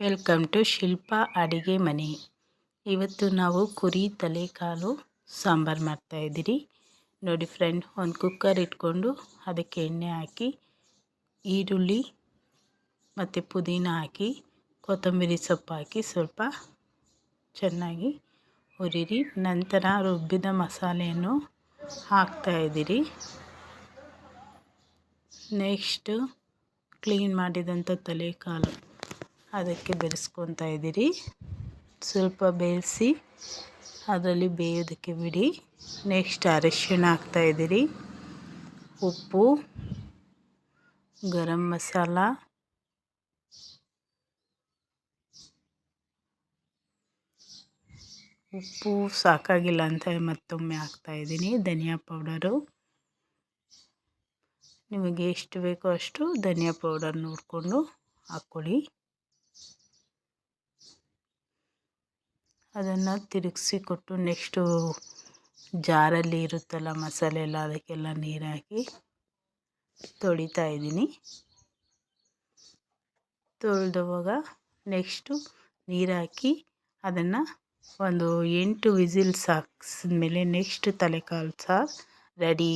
Welcome to ಶಿಲ್ಪ ಅಡಿಗೆ ಮನೆ. ಇವತ್ತು ನಾವು ಕುರಿ, ತಲೆಕಾಲು, ಸಾಂಬಾರು ಮಾಡ್ತಾಯಿದ್ದೀರಿ ನೋಡಿ ಫ್ರೆಂಡ್, ಒಂದು ಕುಕ್ಕರ್ ಇಟ್ಕೊಂಡು ಅದಕ್ಕೆ ಎಣ್ಣೆ ಹಾಕಿ, ಈರುಳ್ಳಿ ಮತ್ತು ಪುದೀನ ಹಾಕಿ, ಕೊತ್ತಂಬರಿ ಸೊಪ್ಪು ಹಾಕಿ ಸ್ವಲ್ಪ ಚೆನ್ನಾಗಿ ಹುರಿರಿ. ನಂತರ ರುಬ್ಬಿದ ಮಸಾಲೆಯನ್ನು ಹಾಕ್ತಾಯಿದ್ದೀರಿ ನೆಕ್ಸ್ಟು ಕ್ಲೀನ್ ಮಾಡಿದಂಥ ತಲೆಕಾಲು. ಅದಕ್ಕೆ ಬೆರೆಸ್ಕೊತಾ ಇದ್ದೀರಿ. ಸ್ವಲ್ಪ ಬೇಯಿಸಿ ಅದರಲ್ಲಿ ಬೇಯೋದಕ್ಕೆ ಬಿಡಿ. ನೆಕ್ಸ್ಟ್ ಅರಿಶಿಣ ಹಾಕ್ತಾಯಿದ್ದೀರಿ ಉಪ್ಪು, ಗರಂ ಮಸಾಲ, ಉಪ್ಪು ಸಾಕಾಗಿಲ್ಲ ಅಂತ ಮತ್ತೊಮ್ಮೆ ಹಾಕ್ತಾಯಿದ್ದೀನಿ ಧನಿಯಾ ಪೌಡರು. ನಿಮಗೆ ಎಷ್ಟು ಬೇಕೋ ಅಷ್ಟು ಧನಿಯಾ ಪೌಡರ್ ನೋಡಿಕೊಂಡು ಹಾಕ್ಕೊಳ್ಳಿ. ಅದನ್ನು ತಿರುಗಿಸಿ ಕೊಟ್ಟು ನೆಕ್ಸ್ಟು ಜಾರಲ್ಲಿ ಇರುತ್ತಲ್ಲ ಮಸಾಲೆ ಎಲ್ಲ ಅದಕ್ಕೆಲ್ಲ ನೀರಾಕಿ ತೊಳಿತಾ ಇದ್ದೀನಿ. ತೊಳೆದವಾಗ ನೆಕ್ಸ್ಟು ನೀರಾಕಿ ಅದನ್ನು ಒಂದು ಎಂಟು ವಿಸಿಲ್ಸ್ ಹಾಕ್ಸಿದ್ಮೇಲೆ ನೆಕ್ಸ್ಟ್ ತಲೆಕಾಲು ಸಾರು ರೆಡಿ